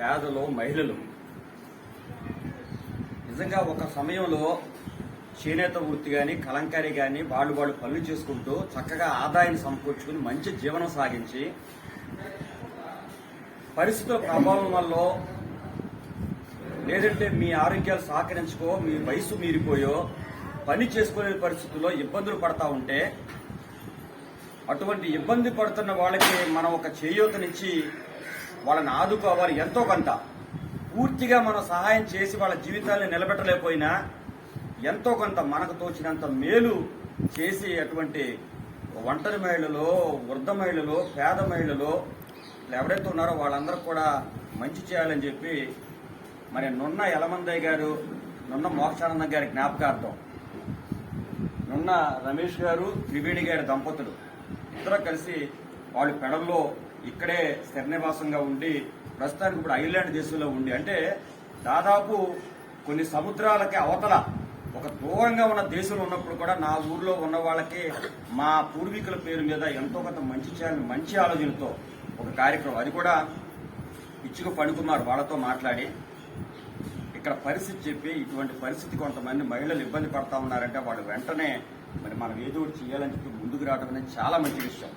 పేదలు మహిళలు. నిజంగా ఒక సమయంలో చేనేత వృత్తి కానీ కలంకారీ కానీ వాళ్ళు వాళ్ళు పనులు చేసుకుంటూ చక్కగా ఆదాయాన్ని సమకూర్చుకుని మంచి జీవనం సాగించి పరిస్థితుల ప్రభావం వల్ల లేదంటే మీ ఆరోగ్యాలు సహకరించుకో మీ వయసు మీరిపోయో పని చేసుకునే పరిస్థితుల్లో ఇబ్బందులు పడతా ఉంటే అటువంటి ఇబ్బంది పడుతున్న వాళ్ళకి మనం ఒక చేయూతనిచ్చి వాళ్ళని ఆదుకోవాలి ఎంతో కొంత. పూర్తిగా మనం సహాయం చేసి వాళ్ళ జీవితాన్ని నిలబెట్టలేకపోయినా ఎంతో కొంత మనకు తోచినంత మేలు చేసి అటువంటి ఒంటరి మహిళలో వృద్ధ మహిళలో పేద మహిళలో ఎవరైతే ఉన్నారో వాళ్ళందరూ కూడా మంచి చేయాలని చెప్పి మరి నున్న యలమందయ్య గారు నున్న మోక్షానందం గారి జ్ఞాపకార్థం నున్న రమేష్ గారు త్రివేణి గారి దంపతులు ఇద్దరు కలిసి వాళ్ళు పెడల్లో ఇక్కడే స్థిర ఉండి ప్రస్తుతానికి ఇప్పుడు ఐర్లాండ్ దేశంలో ఉండి అంటే దాదాపు కొన్ని సముద్రాలకి అవతల ఒక దూరంగా ఉన్న దేశంలో ఉన్నప్పుడు కూడా నా ఊర్లో ఉన్న వాళ్ళకి మా పూర్వీకుల పేరు మీద ఎంతో కొంత మంచి చేయాలని మంచి ఆలోచనతో ఒక కార్యక్రమం. అది కూడా ఇచ్చుక పణికుమార్ వాళ్ళతో మాట్లాడి. ఇక్కడ పరిస్థితి చెప్పి ఇటువంటి పరిస్థితి కొంతమంది మహిళలు ఇబ్బంది పడతా ఉన్నారంటే వాళ్ళు వెంటనే మరి మనం ఏదో ఒకటి చేయాలని చెప్పి ముందుకు రావడం అనేది చాలా మంచి విషయం.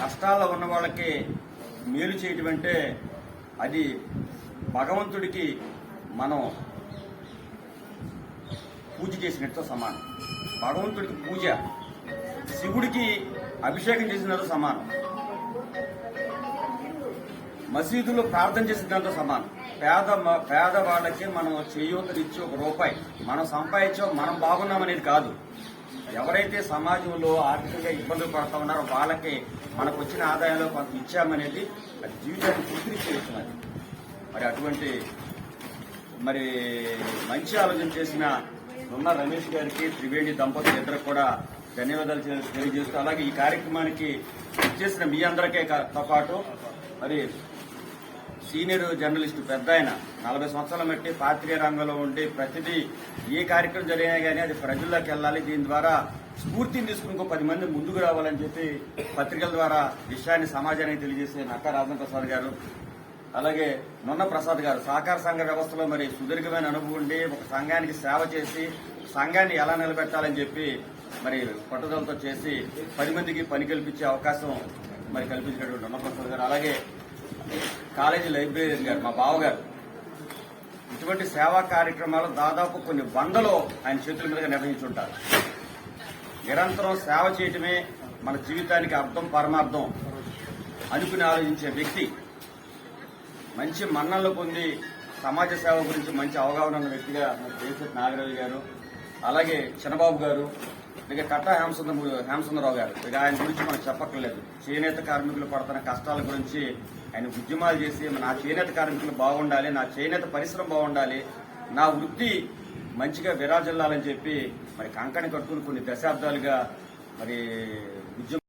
కష్టాల్లో ఉన్న వాళ్ళకి మేలు చేయటం అంటే అది భగవంతుడికి మనం పూజ చేసినట్టుతో సమానం. భగవంతుడికి పూజ శివుడికి అభిషేకం చేసినట్టు సమానం. మసీదులో ప్రార్థన చేసిన దాంతో సమానం. పేద పేదవాళ్ళకి మనం చేయూతనిచ్చి ఒక రూపాయి మనం సంపాదించో మనం బాగున్నామనేది కాదు. ఎవరైతే సమాజంలో ఆర్థికంగా ఇబ్బందులు పడతా ఉన్నారో వాళ్ళకి మనకు వచ్చిన ఆదాయంలో కొంత ఇచ్చామనేది అది జీవితాన్ని పూర్తి చేస్తున్నది. మరి అటువంటి మరి మంచి ఆలోచన చేసిన నున్న రమేష్ గారికి త్రివేణి దంపతులు ఇద్దరు కూడా ధన్యవాదాలు తెలియజేస్తూ అలాగే ఈ కార్యక్రమానికి చేసిన మీ అందరికే తో పాటు మరి సీనియర్ జర్నలిస్ట్ పెద్ద ఆయన. నలభై సంవత్సరాల మట్టి పాత్రికేయ రంగంలో ఉండి ప్రతిదీ ఏ కార్యక్రమం జరిగినా కానీ అది ప్రజల్లోకి వెళ్ళాలి. దీని ద్వారా స్ఫూర్తిని తీసుకుని ఇంకో పది మంది ముందుకు రావాలని చెప్పి పత్రికల ద్వారా విషయాన్ని సమాజానికి తెలియజేసే నక్కా రాజేంద్ర ప్రసాద్ గారు అలాగే నొన్న ప్రసాద్ గారు. సహకార సంఘ వ్యవస్థలో మరి సుదీర్ఘమైన అనుభవం ఉండి ఒక సంఘానికి సేవ చేసి సంఘాన్ని ఎలా నిలబెట్టాలని చెప్పి మరి పట్టుదలతో చేసి పది మందికి పని కల్పించే అవకాశం మరి కల్పించినటువంటి నొన్న ప్రసాద్ గారు. అలాగే కాలేజీ లైబ్రరీన్ గారు మా బావగారు. ఇటువంటి సేవా కార్యక్రమాలు దాదాపు కొన్ని వందలు ఆయన చేతుల మీదుగా నిర్వహించుంటారు. నిరంతరం సేవ చేయటమే మన జీవితానికి అర్థం పరమార్థం అనుకుని ఆలోచించే వ్యక్తి మంచి మన్నలు పొంది సమాజ సేవ గురించి మంచి అవగాహన ఉన్న వ్యక్తిగా మన దేశ నాగరాజు గారు అలాగే చిన్నబాబు గారు ఇక కట్ట హేమసుందర హేమసుందరరావు గారు. ఇక ఆయన గురించి మనం చెప్పక్కర్లేదు. చేనేత కార్మికులు పడుతున్న కష్టాల గురించి ఆయన ఉద్యమాలు చేసి నా చేనేత కార్మికులు బాగుండాలి నా చేనేత పరిశ్రమ బాగుండాలి నా వృత్తి మంచిగా విరాజిల్లాలని చెప్పి మరి కంకణ కట్టుకుని కొన్ని దశాబ్దాలుగా మరి ఉద్యమం